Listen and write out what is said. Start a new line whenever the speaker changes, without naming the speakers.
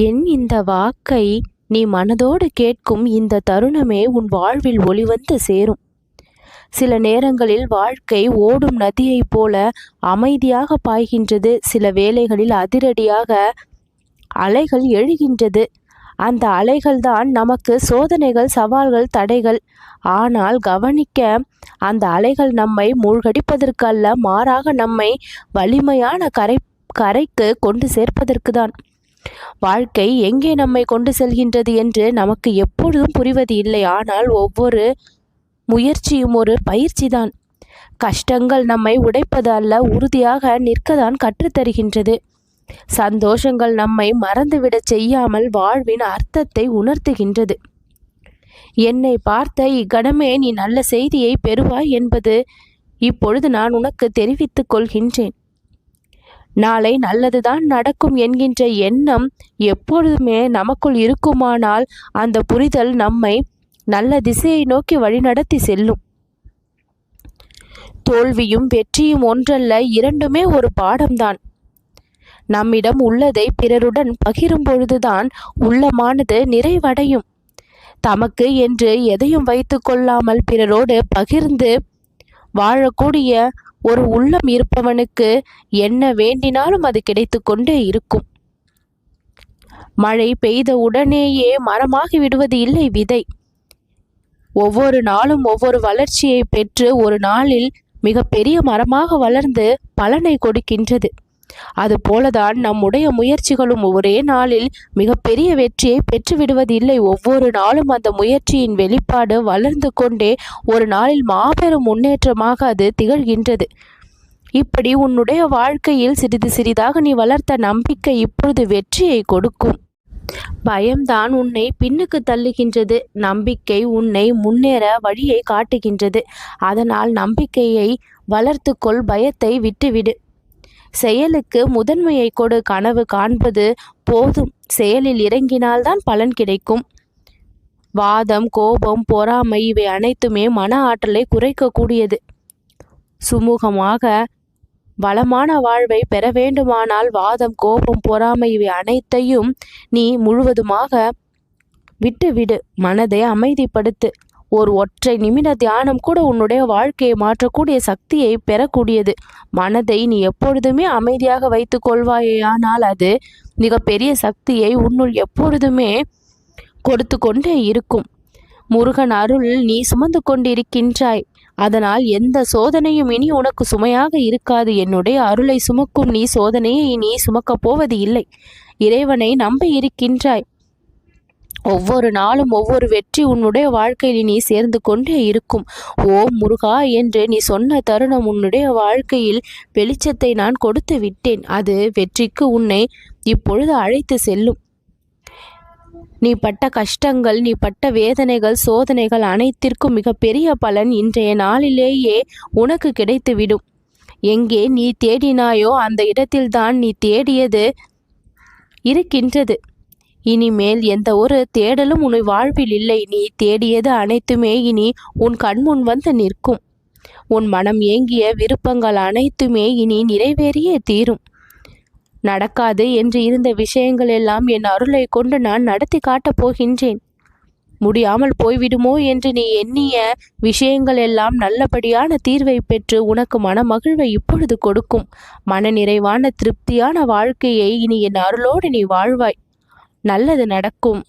என் இந்த வாக்கை நீ மனதோடு கேட்கும் இந்த தருணமே உன் வாழ்வில் ஒளிவந்து சேரும். சில நேரங்களில் வாழ்க்கை ஓடும் நதியைப் போல அமைதியாக பாய்கின்றது. சில வேளைகளில் அதிரடியாக அலைகள் எழுகின்றது. அந்த அலைகள்தான் நமக்கு சோதனைகள் சவால்கள் தடைகள். ஆனால் கவனிக்க அந்த அலைகள் நம்மை மூழ்கடிப்பதற்கு அல்ல மாறாக நம்மை வலிமையான கரை கரைக்கு கொண்டு சேர்ப்பதற்கு தான் வாழ்க்கை எங்கே நம்மை கொண்டு செல்கின்றது என்று நமக்கு எப்பொழுதும் புரிவது இல்லை. ஆனால் ஒவ்வொரு முயற்சியும் ஒரு பயிற்சிதான். கஷ்டங்கள் நம்மை உடைப்பது அல்ல உறுதியாக நிற்கதான் கற்றுத்தருகின்றது சந்தோஷங்கள் நம்மை மறந்துவிடச் செய்யாமல் வாழ்வின் அர்த்தத்தை உணர்த்துகின்றது. என்னை பார்த்த இக்கணமே நீ நல்ல செய்தியை பெறுவாய் என்பது இப்பொழுது நான் உனக்கு தெரிவித்துக் கொள்கின்றேன். நாளை நல்லதுதான் நடக்கும் என்கின்ற எண்ணம் எப்பொழுதுமே நமக்குள் இருக்குமானால் அந்த புரிதல் நம்மை நல்ல திசையை நோக்கி வழிநடத்தி செல்லும். தோல்வியும் வெற்றியும் ஒன்றல்ல இரண்டுமே ஒரு பாடம்தான். நம்மிடம் உள்ளதை பிறருடன் பகிரும் பொழுதுதான் உள்ளமானது நிறைவடையும். தமக்கு என்று எதையும் வைத்து கொள்ளாமல் பிறரோடு பகிர்ந்து வாழக்கூடிய ஒரு உள்ளம் இருப்பவனுக்கு என்ன வேண்டினாலும் அது கிடைத்து கொண்டே இருக்கும். மழை பெய்த உடனேயே மரமாகி விடுவது இல்லை விதை. ஒவ்வொரு நாளும் ஒவ்வொரு வளர்ச்சியை பெற்று ஒரு நாளில் மிக பெரிய மரமாக வளர்ந்து பலனை கொடுக்கின்றது. அதுபோலதான் நம்முடைய முயற்சிகளும் ஒரே நாளில் மிகப்பெரிய வெற்றியை பெற்றுவிடுவதில்லை. ஒவ்வொரு நாளும் அந்த முயற்சியின் வெளிப்பாடு வளர்ந்து கொண்டே ஒரு நாளில் மாபெரும் முன்னேற்றமாக அது திகழ்கின்றது. இப்படி உன்னுடைய வாழ்க்கையில் சிறிது சிறிதாக நீ வளர்த்த நம்பிக்கை இப்பொழுது வெற்றியை கொடுக்கும். பயம்தான் உன்னை பின்னுக்கு தள்ளுகின்றது. நம்பிக்கை உன்னை முன்னேற வழியை காட்டுகின்றது. அதனால் நம்பிக்கையை வளர்த்துக்கொள் பயத்தை விட்டுவிடு. செயலுக்கு முதன்மையை கொடு கனவு காண்பது போதும். செயலில் இறங்கினால்தான் பலன் கிடைக்கும். வாதம் கோபம் பொறாமை இவை அனைத்துமே மன ஆற்றலை குறைக்கக்கூடியது. சுமூகமாக வளமான வாழ்வை பெற வேண்டுமானால் வாதம் கோபம் பொறாமை இவை அனைத்தையும் நீ முழுவதுமாக விட்டுவிடு. மனதை அமைதிப்படுத்து. ஒரு ஒற்றை நிமிட தியானம் கூட உன்னுடைய வாழ்க்கையை மாற்றக்கூடிய சக்தியை பெறக்கூடியது. மனதை நீ எப்பொழுதுமே அமைதியாக வைத்து கொள்வாயானால் அது மிகப்பெரிய சக்தியை உன்னுள் எப்பொழுதுமே கொடுத்து கொண்டே இருக்கும். முருகன் அருள் நீ சுமந்து கொண்டிருக்கின்றாய். அதனால் எந்த சோதனையும் இனி உனக்கு சுமையாக இருக்காது. என்னுடைய அருளை சுமக்கும் நீ சோதனையை நீ சுமக்கப் போவது இல்லை இறைவனை நம்ப இருக்கின்றாய். ஒவ்வொரு நாளும் ஒவ்வொரு வெற்றி உன்னுடைய வாழ்க்கையில் நீ சேர்ந்து கொண்டே இருக்கும். ஓ முருகா என்று நீ சொன்ன தருணம் உன்னுடைய வாழ்க்கையில் வெளிச்சத்தை நான் கொடுத்து விட்டேன். அது வெற்றிக்கு உன்னை இப்பொழுது அழைத்து செல்லும். நீ பட்ட கஷ்டங்கள் நீ பட்ட வேதனைகள் சோதனைகள் அனைத்திற்கும் மிகப்பெரிய பலன் இன்றைய நாளிலேயே உனக்கு கிடைத்துவிடும். எங்கே நீ தேடினாயோ அந்த இடத்தில்தான் நீ தேடியது இருக்கின்றது. இனிமேல் எந்த ஒரு தேடலும் உன் வாழ்வில் இல்லை. நீ தேடியது அனைத்துமே இனி உன் கண்முன் வந்து நிற்கும். உன் மனம் ஏங்கிய விருப்பங்கள் அனைத்துமே இனி நிறைவேறியே தீரும். நடக்காது என்று இருந்த விஷயங்கள் எல்லாம் என் அருளை கொண்டு நான் நடத்தி காட்டப் போகின்றேன். முடியாமல் போய்விடுமோ என்று நீ எண்ணிய விஷயங்கள் எல்லாம் நல்லபடியான தீர்வை பெற்று உனக்கு மன மகிழ்வை இப்பொழுது கொடுக்கும். மன நிறைவான திருப்தியான வாழ்க்கையை இனி என் அருளோடு நீ வாழ்வாய். நல்லது நடக்கும்.